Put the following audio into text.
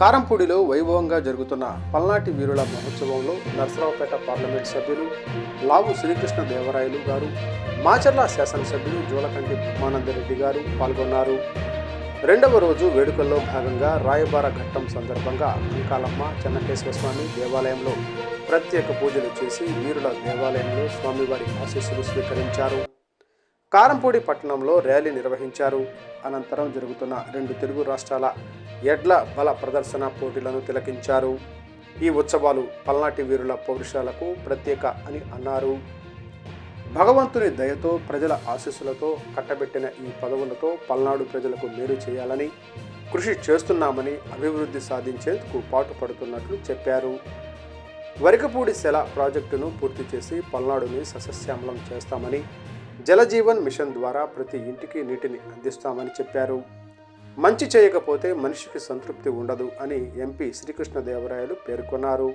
కారంపూడిలో వైభవంగా జరుగుతున్న పల్నాటి వీరుల మహోత్సవంలో నరసరావుపేట పార్లమెంట్ సభ్యులు లావు శ్రీకృష్ణ దేవరాయలు గారు మాచర్ల శాసనసభ్యులు జోలకంటి బ్రహ్మానందరెడ్డి గారు పాల్గొన్నారు. రెండవ రోజు వేడుకల్లో భాగంగా రాయబార ఘట్టం సందర్భంగా అంకాలమ్మ చెన్నకేశ్వర స్వామి దేవాలయంలో ప్రత్యేక పూజలు చేసి వీరుల దేవాలయంలో స్వామివారి ఆశీస్సులు స్వీకరించారు. కారంపూడి పట్టణంలో ర్యాలీ నిర్వహించారు. అనంతరం జరుగుతున్న రెండు తెలుగు రాష్ట్రాల ఎడ్ల బల ప్రదర్శన పోటీలను తిలకించారు. ఈ ఉత్సవాలు పల్నాటి వీరుల పౌరుషాలకు ప్రత్యేక అని అన్నారు. భగవంతుని దయతో ప్రజల ఆశీస్సులతో కట్టబెట్టిన ఈ పదవులతో పల్నాడు ప్రజలకు మేలు చేయాలని కృషి చేస్తున్నామని అభివృద్ధి సాధించేందుకు పాటుపడుతున్నట్లు చెప్పారు. వరికపూడి శల ప్రాజెక్టును పూర్తి చేసి పల్నాడుని సస్యశ్యామలం చేస్తామని జలజీవన్ మిషన్ ద్వారా ప్రతి ఇంటికి నీటిని అందిస్తామని చెప్పారు. మంచి చేయకపోతే మనిషికి సంతృప్తి ఉండదు అని ఎంపీ శ్రీకృష్ణదేవరాయలు పేర్కొన్నారు.